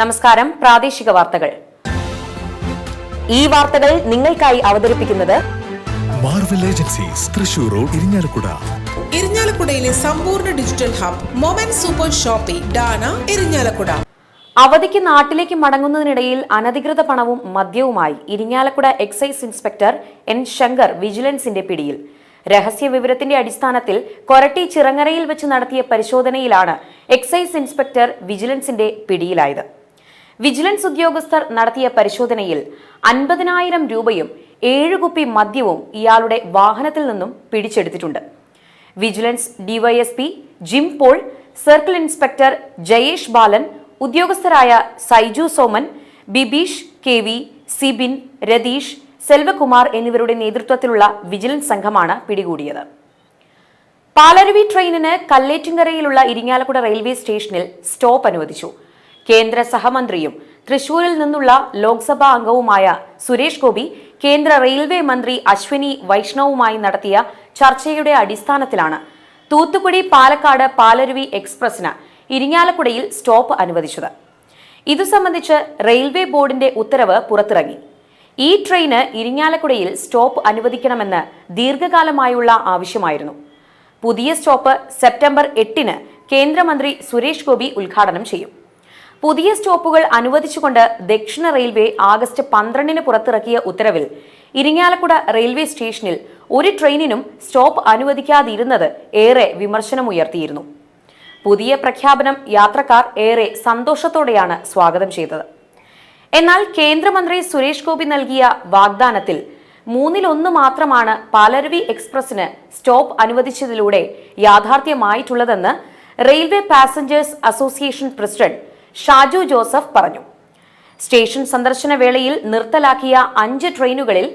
നമസ്കാരം. പ്രാദേശിക വാർത്തകൾ. ഈ വാർത്തകൾ നിങ്ങൾക്കായി അവതരിപ്പിക്കുന്നത് Marvel agencies Thrissur road Irinjalakuda ഇരിഞ്ഞാലക്കുടയിലെ സമ്പൂർണ digital hub moment super shoppy Dana Irinjalakuda അവധിക്ക് നാട്ടിലേക്ക് മടങ്ങുന്നതിനിടയിൽ അനധികൃത പണവും മദ്യവുമായി Irinjalakuda excise inspector N Shankar വിജിലൻസിന്റെ പിടിയിൽ. രഹസ്യ വിവരത്തിന്റെ അടിസ്ഥാനത്തിൽ കൊരട്ടി ചിറങ്ങരയിൽ വെച്ച് നടത്തിയ പരിശോധനയിലാണ് എക്സൈസ് ഇൻസ്പെക്ടർ വിജിലൻസിന്റെ പിടിയിലായത്. വിജിലൻസ് ഉദ്യോഗസ്ഥർ നടത്തിയ പരിശോധനയിൽ അൻപതിനായിരം രൂപയും ഏഴ് കുപ്പി മദ്യവും ഇയാളുടെ വാഹനത്തിൽ നിന്നും പിടിച്ചെടുത്തിട്ടുണ്ട്. Vigilance DYSP Jim Paul circle inspector Jayesh Balan ഉദ്യോഗസ്ഥരായ Saiju Soman Bibeesh K V Sibin Ratheesh Selvakumar എന്നിവരുടെ നേതൃത്വത്തിലുള്ള വിജിലൻസ് സംഘമാണ് പിടികൂടിയത്. പാലരുവി ട്രെയിനിന് കല്ലേറ്റിങ്കരയിലുള്ള ഇരിങ്ങാലക്കുട റെയിൽവേ സ്റ്റേഷനിൽ സ്റ്റോപ്പ് അനുവദിച്ചു. കേന്ദ്ര സഹമന്ത്രിയും തൃശൂരിൽ നിന്നുള്ള ലോക്സഭാ അംഗവുമായ സുരേഷ് ഗോപി കേന്ദ്ര റെയിൽവേ മന്ത്രി അശ്വിനി വൈഷ്ണവുമായി നടത്തിയ ചർച്ചയുടെ അടിസ്ഥാനത്തിലാണ് തൂത്തുക്കുടി പാലക്കാട് പാലരുവി എക്സ്പ്രസിന് ഇരിങ്ങാലക്കുടയിൽ സ്റ്റോപ്പ് അനുവദിച്ചത്. ഇതു സംബന്ധിച്ച് റെയിൽവേ ബോർഡിന്റെ ഉത്തരവ് പുറത്തിറങ്ങി. ഈ ട്രെയിന് ഇരിങ്ങാലക്കുടയിൽ സ്റ്റോപ്പ് അനുവദിക്കണമെന്ന് ദീർഘകാലമായുള്ള ആവശ്യമായിരുന്നു. പുതിയ സ്റ്റോപ്പ് സെപ്റ്റംബർ എട്ടിന് കേന്ദ്രമന്ത്രി സുരേഷ് ഗോപി ഉദ്ഘാടനം ചെയ്യും. പുതിയ സ്റ്റോപ്പുകൾ അനുവദിച്ചുകൊണ്ട് ദക്ഷിണ റെയിൽവേ ആഗസ്റ്റ് പന്ത്രണ്ടിന് പുറത്തിറക്കിയ ഉത്തരവിൽ ഇരിങ്ങാലക്കുട റെയിൽവേ സ്റ്റേഷനിൽ ഒരു ട്രെയിനിനും സ്റ്റോപ്പ് അനുവദിക്കാതിരുന്നത് ഏറെ വിമർശനമുയർത്തിയിരുന്നു. പുതിയ പ്രഖ്യാപനം യാത്രക്കാർ ഏറെ സന്തോഷത്തോടെയാണ് സ്വാഗതം ചെയ്തത്. എന്നാൽ കേന്ദ്രമന്ത്രി സുരേഷ് ഗോപി നൽകിയ വാഗ്ദാനത്തിൽ മൂന്നിലൊന്ന് മാത്രമാണ് പാലരുവി എക്സ്പ്രസിന് സ്റ്റോപ്പ് അനുവദിച്ചതിലൂടെ യാഥാർത്ഥ്യമായിട്ടുള്ളതെന്ന് railway passengers association president Shaju Joseph പറഞ്ഞു. സ്റ്റേഷൻ സന്ദർശന വേളയിൽ നിർത്തലാക്കിയ അഞ്ച് ട്രെയിനുകളിൽ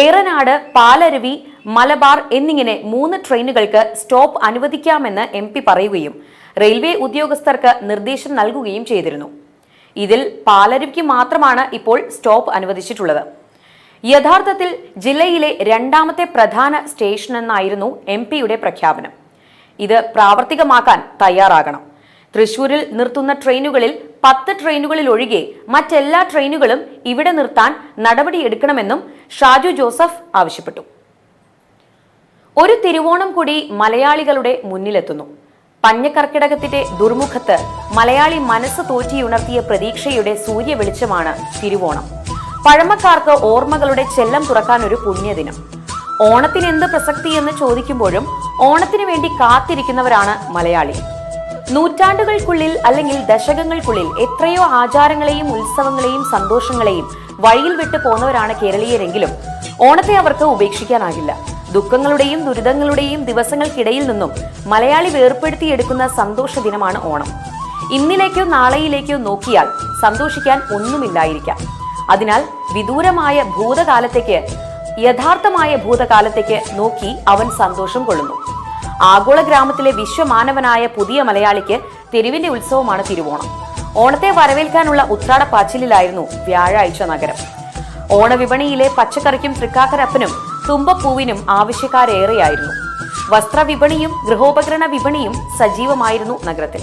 ഏറനാട് പാലരുവി മലബാർ എന്നിങ്ങനെ മൂന്ന് ട്രെയിനുകൾക്ക് സ്റ്റോപ്പ് അനുവദിക്കാമെന്ന് എം പി പറയുകയും റെയിൽവേ ഉദ്യോഗസ്ഥർക്ക് നിർദ്ദേശം നൽകുകയും ചെയ്തിരുന്നു. ഇതിൽ പാലരുവിക്ക് മാത്രമാണ് ഇപ്പോൾ സ്റ്റോപ്പ് അനുവദിച്ചിട്ടുള്ളത്. യഥാർത്ഥത്തിൽ ജില്ലയിലെ രണ്ടാമത്തെ പ്രധാന സ്റ്റേഷൻ എന്നായിരുന്നു എം പിയുടെ പ്രഖ്യാപനം. ഇത് പ്രാവർത്തികമാക്കാൻ തയ്യാറാകണം. തൃശൂരിൽ നിർത്തുന്ന ട്രെയിനുകളിൽ പത്ത് ട്രെയിനുകളിൽ ഒഴികെ മറ്റെല്ലാ ട്രെയിനുകളും ഇവിടെ നിർത്താൻ നടപടിയെടുക്കണമെന്നും ഷാജു ജോസഫ് ആവശ്യപ്പെട്ടു. ഒരു തിരുവോണം കൂടി മലയാളികളുടെ മുന്നിലെത്തുന്നു. പഞ്ഞക്കർക്കിടകത്തിന്റെ ദുർമുഖത്ത് മലയാളി മനസ്സ് തോറ്റിയുണർത്തിയ പ്രതീക്ഷയുടെ സൂര്യ വെളിച്ചമാണ് തിരുവോണം. പഴമക്കാർക്ക് ഓർമ്മകളുടെ ചെല്ലം തുറക്കാൻ ഒരു പുണ്യദിനം. ഓണത്തിന് എന്ത് പ്രസക്തി എന്ന് ചോദിക്കുമ്പോഴും ഓണത്തിന് വേണ്ടി കാത്തിരിക്കുന്നവരാണ് മലയാളി. നൂറ്റാണ്ടുകൾക്കുള്ളിൽ അല്ലെങ്കിൽ ദശകങ്ങൾക്കുള്ളിൽ എത്രയോ ആചാരങ്ങളെയും ഉത്സവങ്ങളെയും സന്തോഷങ്ങളെയും വഴിയിൽ വിട്ടു പോന്നവരാണ് കേരളീയരെങ്കിലും. ഓണത്തെ അവർക്ക് ഉപേക്ഷിക്കാനാകില്ല. ദുഃഖങ്ങളുടെയും ദുരിതങ്ങളുടെയും ദിവസങ്ങൾക്കിടയിൽ നിന്നും മലയാളി വേർപ്പെടുത്തിയെടുക്കുന്ന സന്തോഷ ദിനമാണ് ഓണം. ഇന്നിലേക്കോ നാളെയിലേക്കോ നോക്കിയാൽ സന്തോഷിക്കാൻ ഒന്നുമില്ലായിരിക്കാം. അതിനാൽ വിദൂരമായ ഭൂതകാലത്തേക്ക് യഥാർത്ഥമായ ഭൂതകാലത്തേക്ക് നോക്കി അവൻ സന്തോഷം കൊള്ളുന്നു. ആഗോള ഗ്രാമത്തിലെ വിശ്വമാനവനായ പുതിയ മലയാളിക്ക് തെരുവിന്റെ ഉത്സവമാണ് തിരുവോണം. ഓണത്തെ വരവേൽക്കാനുള്ള ഉത്രാടപ്പാച്ചിലിലായിരുന്നു വ്യാഴാഴ്ച നഗരം. ഓണവിപണിയിലെ പച്ചക്കറിക്കും തൃക്കാക്കരപ്പനും തുമ്പപ്പൂവിനും ആവശ്യക്കാരേറെയായിരുന്നു. വസ്ത്രവിപണിയും ഗൃഹോപകരണ വിപണിയും സജീവമായിരുന്നു നഗരത്തിൽ.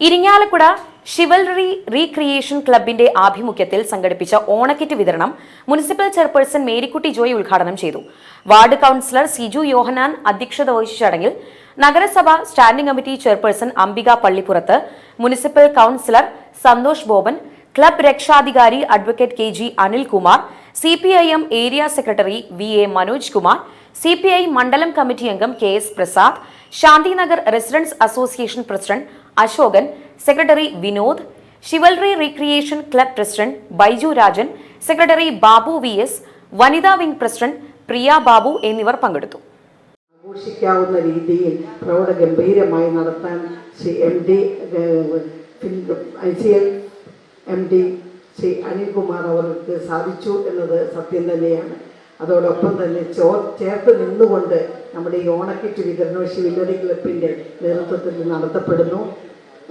ഇരിങ്ങാലക്കുട ഷിവൽറി റീക്രിയേഷൻ ക്ലബിന്റെ ആഭിമുഖ്യത്തിൽ സംഘടിപ്പിച്ച ഓണക്കിറ്റ് വിതരണം മുനിസിപ്പൽ ചെയർപേഴ്സൺ മേരിക്കുട്ടി ജോയ് ഉദ്ഘാടനം ചെയ്തു. വാർഡ് കൗൺസിലർ സിജു യോഹനാൻ അധ്യക്ഷത വഹിച്ച ചടങ്ങിൽ നഗരസഭ standing committee chairperson Ambika പള്ളിപ്പുറത്ത് municipal councillor Santhosh Boban club രക്ഷാധികാരി advocate K G Anilkumar C P I M area secretary V A Manoj Kumar C P I മണ്ഡലം കമ്മിറ്റി അംഗം K S Prasad Shanthinagar residence association president Ashokan secretary Vinod chivalry recreation club president Baiju Rajan secretary Babu V S വനിതാ wing president Priya Babu എന്നിവർ പങ്കെടുത്തു. ആഘോഷിക്കാവുന്ന രീതിയിൽ പ്രൗഢ ഗംഭീരമായി നടത്താൻ Shri M D I C L M D Shri Anilkumar അവർക്ക് സാധിച്ചു എന്നത് സത്യം തന്നെയാണ്. അതോടൊപ്പം തന്നെ ചോ ചേർത്ത് നിന്നുകൊണ്ട് നമ്മുടെ ഈ ഓണക്കിറ്റ് വിതരണോഷി വില്ലറി ക്ലബിന്റെ നേതൃത്വത്തിൽ നടത്തപ്പെടുന്നു.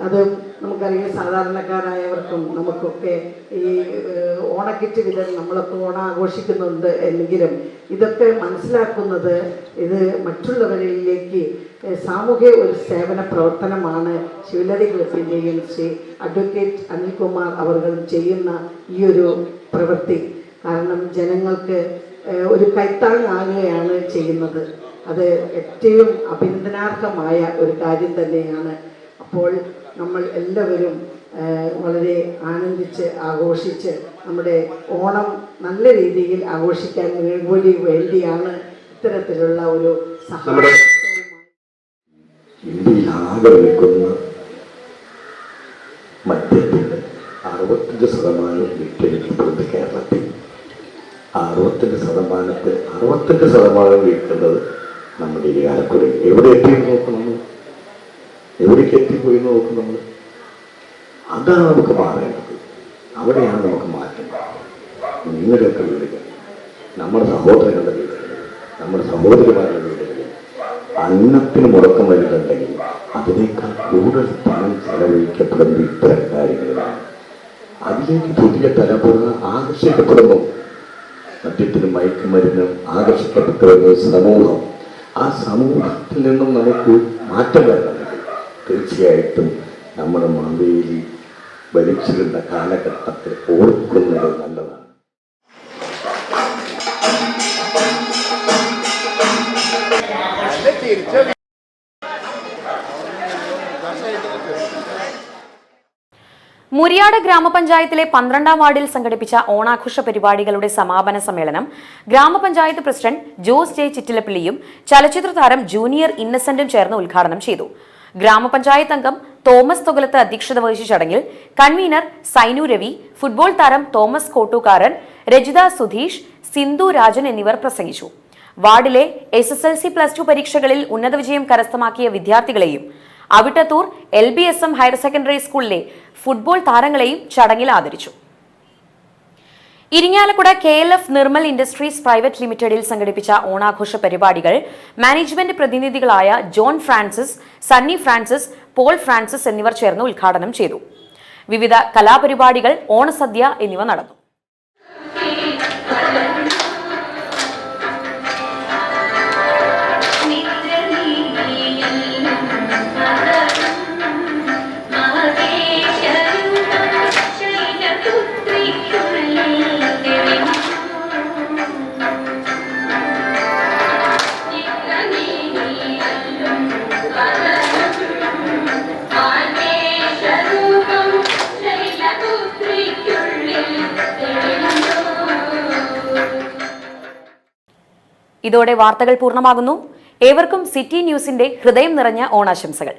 അത് നമുക്കറിയാം സാധാരണക്കാരായവർക്കും നമുക്കൊക്കെ ഈ ഓണക്കിറ്റ് വിതരണം നമ്മളൊക്കെ ഓണം ആഘോഷിക്കുന്നുണ്ട് എങ്കിലും ഇതൊക്കെ മനസ്സിലാക്കുന്നത് ഇത് മറ്റുള്ളവരിലേക്ക് സാമൂഹ്യ ഒരു സേവന പ്രവർത്തനമാണ് ശിവലതി ക്ലബിന്റെയും ശ്രീ അഡ്വക്കേറ്റ് അനിൽകുമാർ അവർകൾ ചെയ്യുന്ന ഈ ഒരു പ്രവൃത്തി. കാരണം ജനങ്ങൾക്ക് ഒരു കൈത്താങ്ങാകുകയാണ് ചെയ്യുന്നത്. അത് ഏറ്റവും അഭിനന്ദനാർഹമായ ഒരു കാര്യം തന്നെയാണ് അപ്പോൾ നമ്മൾ എല്ലാവരും വളരെ ആനന്ദിച്ച് ആഘോഷിച്ച് നമ്മുടെ ഓണം നല്ല രീതിയിൽ ആഘോഷിക്കാൻ വേണ്ടി വേണ്ടിയാണ് ഇത്തരത്തിലുള്ള ഒരു ഇന്ത്യയിലാകെ മദ്യത്തിന് അറുപത്തഞ്ച് ശതമാനം വിറ്റഴിക്കപ്പെടുന്നത് കേരളത്തിൽ. അറുപത്തഞ്ച് ശതമാനത്തിൽ അറുപത്തഞ്ച് ശതമാനം വിൽക്കുന്നത് നമ്മുടെ ഈ ആലക്കുടയിൽ എവിടെ എത്തിയെന്ന് നോക്കണം നമ്മൾ? എവിടേക്ക് എത്തിപ്പോയി നോക്കും നമ്മൾ അതാണ് നമുക്ക് മാറേണ്ടത് അവിടെയാണ് നമുക്ക് മാറ്റം. നിങ്ങളുടെയൊക്കെ വീടുകൾ നമ്മുടെ സഹോദരങ്ങളുടെ വീടുകൾ നമ്മുടെ സഹോദരിമാരുടെ വീടുകളിൽ അന്നത്തിന് മുടക്കം വരുന്നുണ്ടെങ്കിൽ അതിനേക്കാൾ കൂടുതൽ പണം ചെലവഴിക്കപ്പെടുന്നത് ഇത്തരം കാര്യങ്ങളിലാണ് അതിലേക്ക് പുതിയ തലമുറ ആകർഷിക്കപ്പെടുന്നു. മദ്യത്തിനും മയക്കുമരുന്നും ആകർഷിക്കപ്പെട്ടു സമൂഹം ആ സമൂഹത്തിൽ നിന്നും നമുക്ക് മാറ്റം വരണമെങ്കിൽ തീർച്ചയായിട്ടും നമ്മുടെ മാവേലി ഭരിച്ചിരുന്ന കാലഘട്ടത്തെ ഓർക്കുന്നത് നല്ലതാണ്. മുരിയാട് ഗ്രാമപഞ്ചായത്തിലെ പന്ത്രണ്ടാം വാർഡിൽ സംഘടിപ്പിച്ച ഓണാഘോഷ പരിപാടികളുടെ സമാപന സമ്മേളനം ഗ്രാമപഞ്ചായത്ത് പ്രസിഡന്റ് ജോസ് ജെ ചിറ്റിലപ്പിള്ളിയും ചലച്ചിത്ര താരം ജൂനിയർ ഇന്നസെന്റും ചേർന്ന് ഉദ്ഘാടനം ചെയ്തു. ഗ്രാമപഞ്ചായത്ത് അംഗം തോമസ് തുകലത്ത് അധ്യക്ഷത വഹിച്ച ചടങ്ങിൽ കൺവീനർ സൈനു രവി ഫുട്ബോൾ താരം തോമസ് കോട്ടൂക്കാരൻ രജിത സുധീഷ് സിന്ധു രാജൻ എന്നിവർ പ്രസംഗിച്ചു. വാർഡിലെ S S L C plus two പരീക്ഷകളിൽ ഉന്നത വിജയം കരസ്ഥമാക്കിയ വിദ്യാർത്ഥികളെയും Avittathur L B S M higher secondary സ്കൂളിലെ ഫുട്ബോൾ താരങ്ങളെയും ചടങ്ങിൽ ആദരിച്ചു. Irinjalakuda K L F Nirmal industries private ലിമിറ്റഡിൽ സംഘടിപ്പിച്ച ഓണാഘോഷ പരിപാടികൾ മാനേജ്മെന്റ് പ്രതിനിധികളായ John Francis Sunny Francis Paul Francis എന്നിവർ ചേർന്ന് ഉദ്ഘാടനം ചെയ്തു. വിവിധ കലാപരിപാടികൾ ഓണസദ്യ എന്നിവ നടന്നു. ഇതോടെ വാർത്തകൾ പൂർണമാകുന്നു. ഏവർക്കും സിറ്റി ന്യൂസിന്റെ ഹൃദയം നിറഞ്ഞ ഓണാശംസകൾ.